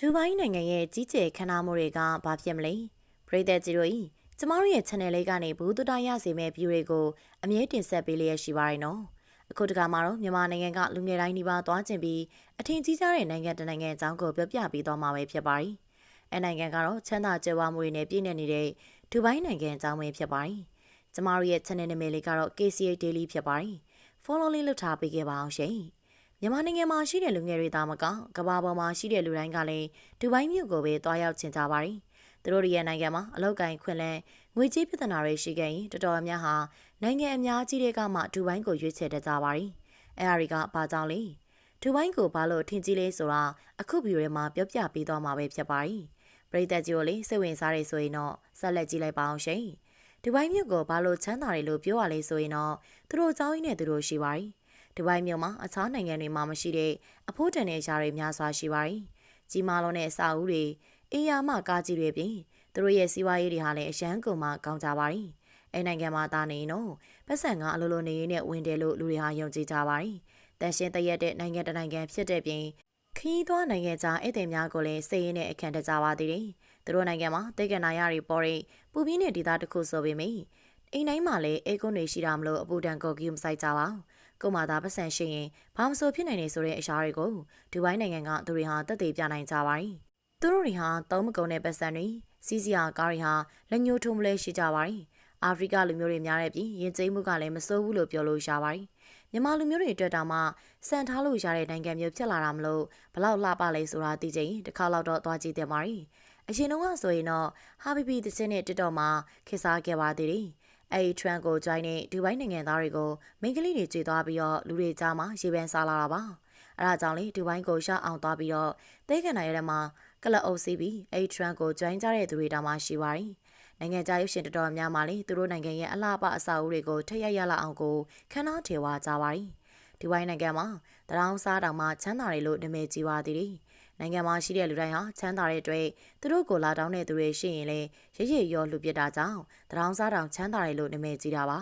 ဒူဘိုင်းနိုင်ငံရဲ့ကြီးကျယ်ခမ်းနားမှုတွေကဘာဖြစ်မလဲပရိသတ်ကြီးတို့ဤကျမတို့ရဲ့ channel လေးကနေဘူးတူတာရစေမဲ့ view တွေကိုအမြဲတင်ဆက်ပေးလျက်ရှိပါရနော်အခုတခါမှာတော့မြန်မာနိုင်ငံကလူငယ်တိုင်းဒီပါသွားကျင်ပြီးအထင်ကြီးကြတဲ့နိုင်ငံတနိုင်ငံအကြောင်းကိုပြောပြပေးသွားမှာပဲဖြစ်ပါတယ်အဲနိုင်ငံကတော့ချမ်းသာကြွယ်ဝမှုတွေနဲ့ပြည့်နေနေတဲ့ဒူဘိုင်းနိုင်ငံအကြောင်းပဲဖြစ်ပါတယ်ကျမတို့ရဲ့ channel နာမည်လေးကတော့ KCA Daily ဖြစ်ပါတယ် follow လေးလုပ်ထားပေးခဲ့ပါအောင်ရှင် မြန်မာနိုင်ငံမှာရှိတဲ့လူငယ်တွေသားမကကမ္ဘာပေါ်မှာရှိတဲ့လူတိုင်းကလည်းဒူဘိုင်းမြို့ကိုပဲတွားရောက်ချင်ကြပါတယ်။သူတို့ရဲ့နိုင်ငံမှာအလောက်ကိုင်းခွင့်လန်းငွေကြေးပြဿနာတွေရှိခဲ့ရင်တော်တော်များဟာနိုင်ငံအများကြီးတွေကမှဒူဘိုင်းကိုရွေးချယ်တတ်ကြပါတယ်။အဲအရာတွေကဘာကြောင့်လဲ။ဒူဘိုင်းကိုဘာလို့ထင်ကြီးလဲဆိုတာအခုဗီဒီယိုထဲမှာပြောပြပေးသွားမှာပဲဖြစ်ပါတယ်။ပရိသတ်ကြီးကိုလေစိတ်ဝင်စားရဆိုရင်တော့ဆက်လက်ကြည့်လိုက်ပါအောင်ရှင်။ဒူဘိုင်းမြို့ကိုဘာလို့ချမ်းသာတယ်လို့ပြောရလဲဆိုရင်တော့သူတို့အကြောင်းရင်းနဲ့သူတို့ရှိပါတယ်။ ဒဘိုင်းမြို့မှာအခြားနိုင်ငံတွေမှာမရှိတဲ့အဖို့တန်တဲ့ရှားတွေများစွာရှိပါတယ်။ကြီးမားလုံးတဲ့အစာအုပ်တွေအေးရမကားကြီးတွေပြင်သူတို့ရဲ့စီးပွားရေးတွေဟာလည်းအရန်ကုန်မှကောင်းကြပါတယ်။အဲနိုင်ငံမှာသားနေနော်ပတ်စံကအလိုလိုနေရင်းနဲ့ဝင်တယ်လို့လူတွေဟာယုံကြည်ကြပါတယ်။တန်ရှင်းတရက်တဲ့နိုင်ငံတနိုင်ငံဖြစ်တဲ့ပြင်ခီးသွွားနိုင်ငံသားဧည့်သည်များကိုလည်းစိတ်ရင်းနဲ့အခန့်တကြပါသေးတယ်။သူတို့နိုင်ငံမှာတေကနာရတွေပေါ်တဲ့ပူပြင်းတဲ့ဒေသတစ်ခုဆိုပေမယ့်အိမ်တိုင်းမှာလည်းအေကွန်တွေရှိတာမလို့အပူတန်ကိုကီမဆိုင်ကြပါဘူး။ ကိုမာသာပတ်စံရှိရင်ဘာမဆိုဖြစ်နိုင်နေဆိုတဲ့အရာတွေကိုဒူဘိုင်းနိုင်ငံကသူတွေဟာတက်သေးပြနိုင်ကြပါတယ်။သူတို့တွေဟာသုံးမကုန်တဲ့ပတ်စံတွေစီးစရာကားတွေဟာလက်ညှိုးထိုးမလဲရှိကြပါတယ်။အာဖရိကလူမျိုးတွေများတဲ့ပြီးရင်ကျိမှုကလည်းမစိုးဘူးလို့ပြောလို့ရပါတယ်။မြန်မာလူမျိုးတွေအတွက်တောင်မှစံထားလို့ရတဲ့နိုင်ငံမျိုးဖြစ်လာတာမလို့ဘလောက်လှပလဲဆိုတာသိချင်တစ်ခါတော့သွားကြည့်တင်ပါတယ်။အရင်တုန်းကဆိုရင်တော့ဟာဘီဘီတစင်းနဲ့တစ်တော်မှာခေစားခဲ့ပါသေးတယ်။ အဲဒီ trend ကို join တဲ့ဒူဘိုင်းနိုင်ငံသားတွေကိုမိန်းကလေးတွေကြွေသွားပြီးတော့လူတွေကြားမှာရေပန်းစားလာတာပါအဲဒါကြောင့်လေဒူဘိုင်းကိုရှောက်အောင်သွားပြီးတော့တဲကန်နိုင်ရတဲ့မှာကလပ်အုပ်စီးပြီးအဲဒီ trend ကို join ကြတဲ့သူတွေတောင်မှရှိပါတယ်နိုင်ငံခြားရုပ်ရှင်တော်တော်များများလေသူတို့နိုင်ငံရဲ့အလှပအစာအုပ်တွေကိုထက်ရရလာအောင်ကိုခန်းနာထေဝါကြပါတယ်ဒီဝိုင်းနိုင်ငံမှာတရောင်းစားတောင်မှချမ်းသာတယ်လို့နာမည်ကြီးပါသေးတယ် နိုင်ငံမှာရှိတဲ့လူတိုင်းဟာချမ်းသာတဲ့အတွက်သူတို့ကိုလာတောင်းတဲ့သူတွေရှိရင်လည်းရရရောလူပြစ်တာကြောင့်တရောင်းစားတောင်ချမ်းသာတယ်လို့နာမည်ကြီးတာပါ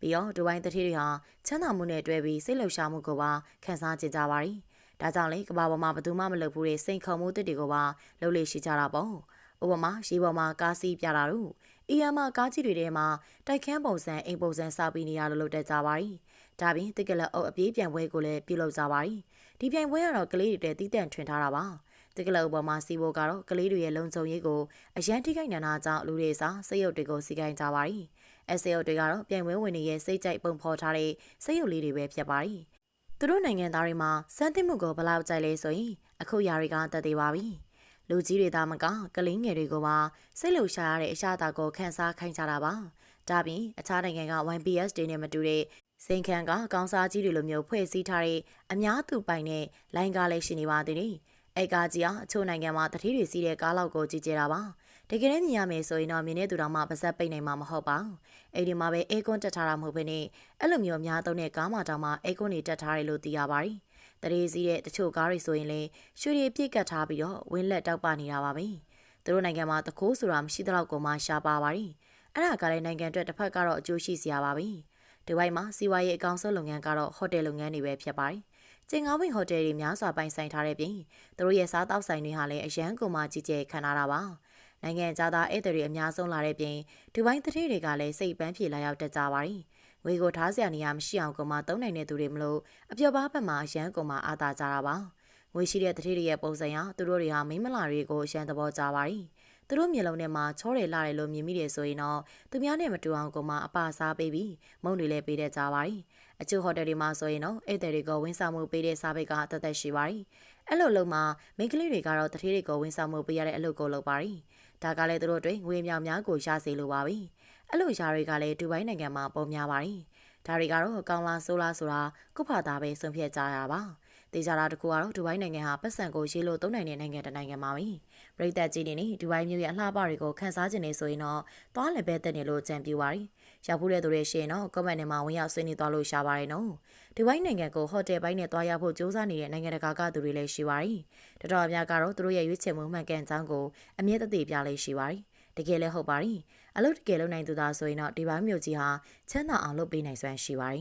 ပြီးတော့ဒူဘိုင်းတတိတွေဟာချမ်းသာမှုနဲ့တွဲပြီးစိတ်လှုပ်ရှားမှုကိုပါခံစားကြကြပါရီဒါကြောင့်လေကဘာပေါ်မှာဘယ်သူမှမလုပ်ဘူးတဲ့စိန်ခုံမှုတစ်တွေကိုပါလှုပ်လေရှိကြတာပေါ့ဥပမာရေပေါ်မှာကားစီးပြတာတို့အီယာမကားကြီးတွေထဲမှာတိုက်ခန်းပုံစံအိမ်ပုံစံစပြီးနေရလို့လုပ်တတ်ကြပါရီဒါပြင်တက်ကလအုပ်အပြေးပြန်ပွဲကိုလည်းပြုလုပ်ကြပါရီ ဒီပြိုင်ပွဲကတော့ကလေးတွေတဲ့တီးတန့်ထွင်ထားတာပါတကလအပေါ်မှာစီဘိုကတော့ကလေးတွေရဲ့လုံခြုံရေးကိုအရန်ထိခိုက်နေတာကြောင့်လူတွေစာစိတ်ရုပ်တွေကိုစီကိုင်းကြပါရီအဲစိတ်ရုပ်တွေကတော့ပြိုင်ပွဲဝင်တွေရဲ့စိတ်ကြိုက်ပုံဖော်ထားတဲ့စိတ်ရုပ်လေးတွေပဲဖြစ်ပါရီသူတို့နိုင်ငံသားတွေမှာစမ်းသစ်မှုကိုဘလောက်ကြိုက်လဲဆိုရင်အခုຢာတွေကတတ်သေးပါပြီလူကြီးတွေသားမကကလေးငယ်တွေကိုပါစိတ်လှုပ်ရှားရတဲ့အရှာအသာကိုခန်းစားခိုင်းကြတာပါဒါပြင်အခြားနိုင်ငံက YPS တွေနဲ့မတူတဲ့ စိန်ခန်းကကောင်းစားကြီးတွေလိုမျိုးဖွဲ့စည်းထားတဲ့အများသူပိုင်တဲ့လိုင်းကားလေးရှိနေပါသေးတယ်။အဲကားကြီးဟာအချို့နိုင်ငံမှာတတိတွေစီးတဲ့ကားလောက်ကိုကြီးကျယ်တာပါ။တကယ်တမ်းမြင်ရမယ်ဆိုရင်တော့မြင်တဲ့သူတော်မှပါဇက်ပိတ်နိုင်မှာမဟုတ်ပါဘူး။အဲဒီမှာပဲအေကွန်တက်ထားတာမဟုတ်ဘဲနဲ့အဲ့လိုမျိုးအများသုံးတဲ့ကားမှတောင်မှအေကွန်တွေတက်ထားတယ်လို့သိရပါတယ်။တရေစီးတဲ့တချို့ကားတွေဆိုရင်လေရွှေတွေပြည့်ကတ်ထားပြီးတော့ဝင်းလက်တောက်ပနေတာပါပဲ။သူတို့နိုင်ငံမှာတကိုးဆိုတာမရှိတော့ကိုမှရှားပါပါတယ်။အဲ့ဒါကလည်းနိုင်ငံအတွက်တစ်ဖက်ကတော့အကျိုးရှိစရာပါပဲ။။ ဒီဘိုင်းမှာစီးပွားရေးအကောင်ဆုံးလုပ်ငန်းကတော့ဟိုတယ်လုပ်ငန်းတွေပဲဖြစ်ပါတယ်။ကျင်ငါးဝင်းဟိုတယ်တွေများစွာပိုင်ဆိုင်ထားတဲ့ပြင်သူတို့ရဲ့စားတောက်ဆိုင်တွေဟာလည်းအရန်ကုန်မှကြီးကျယ်ခံထားတာပါ။နိုင်ငံခြားသားဧည့်သည်တွေအများဆုံးလာတဲ့ပြင်ဒီဘိုင်းတတိတွေကလည်းစိတ်ပန်းဖြေလာရောက်တတ်ကြပါတယ်။ငွေကိုထားစရာနေရာမရှိအောင်ကုန်မှသုံးနိုင်တဲ့သူတွေမလို့အပြောပါဘက်မှာအရန်ကုန်မှအားသာကြတာပါ။ငွေရှိတဲ့တတိတွေရဲ့ပုံစံဟာသူတို့တွေဟာမိမလာတွေကိုအရန်သဘောကျပါတယ်။ သူတို့မျိုးလုံးထဲမှာချောတယ်လာတယ်လို့မြင်မိတယ်ဆိုရင်တော့သူများနဲ့မတူအောင်ကိုမှအပါစားပေးပြီးမုံတွေလည်းပေးတတ်ကြပါတယ်။အချို့ဟိုတယ်တွေမှာဆိုရင်တော့ဧည့်သည်တွေကိုဝင်းဆောင်မှုပေးတဲ့စားပိတ်ကအသက်သက်ရှိပါတယ်။အဲ့လိုလုံးမှာမိန်းကလေးတွေကတော့တထေးတွေကိုဝင်းဆောင်မှုပေးရတဲ့အလုပ်ကိုလုပ်ပါတယ်။ဒါကလည်းသူတို့တွေငွေမြောင်များကိုရစေလိုပါပြီ။အဲ့လိုຢာတွေကလည်းဒူဘိုင်းနိုင်ငံမှာပုံများပါတယ်။ဒါတွေကတော့ကောင်းလားဆိုးလားဆိုတာကုဖာသားပဲဆုံးဖြတ်ကြရပါ။ တေချာတာတကူကတော့ဒူဘိုင်းနိုင်ငံဟာပတ်စံကိုရေးလို့သုံးနိုင်တဲ့နိုင်ငံတစ်နိုင်ငံပါပဲ။ပြည်သက်ကြီးနေနေဒူဘိုင်းမြို့ရဲ့အလှပတွေကိုခန်းစားခြင်းနေဆိုရင်တော့သွားလည်းပဲတက်နေလို့ကြံပြူပါရီ။ရောက်ဖို့တဲ့သူတွေရှိရင်တော့ comment ထဲမှာဝင်ရောက်ဆွေးနွေးသွားလို့ရှားပါတယ်နော်။ဒူဘိုင်းနိုင်ငံကိုဟိုတယ်ပိုင်းနဲ့သွားရောက်ဖို့ကြိုးစားနေတဲ့နိုင်ငံတကာကသူတွေလည်းရှိပါရီ။တော်တော်များကတော့သူတို့ရဲ့ရွေးချယ်မှုမှန်ကန်ကြောင်းကိုအမြဲတည်းပြလေးရှိပါရီ။တကယ်လည်းဟုတ်ပါရီ။အလုပ်တကယ်လုပ်နိုင်သူသားဆိုရင်တော့ဒီဘိုင်းမြို့ကြီးဟာချမ်းသာအောင်လုပ်ပေးနိုင်စွမ်းရှိပါရီ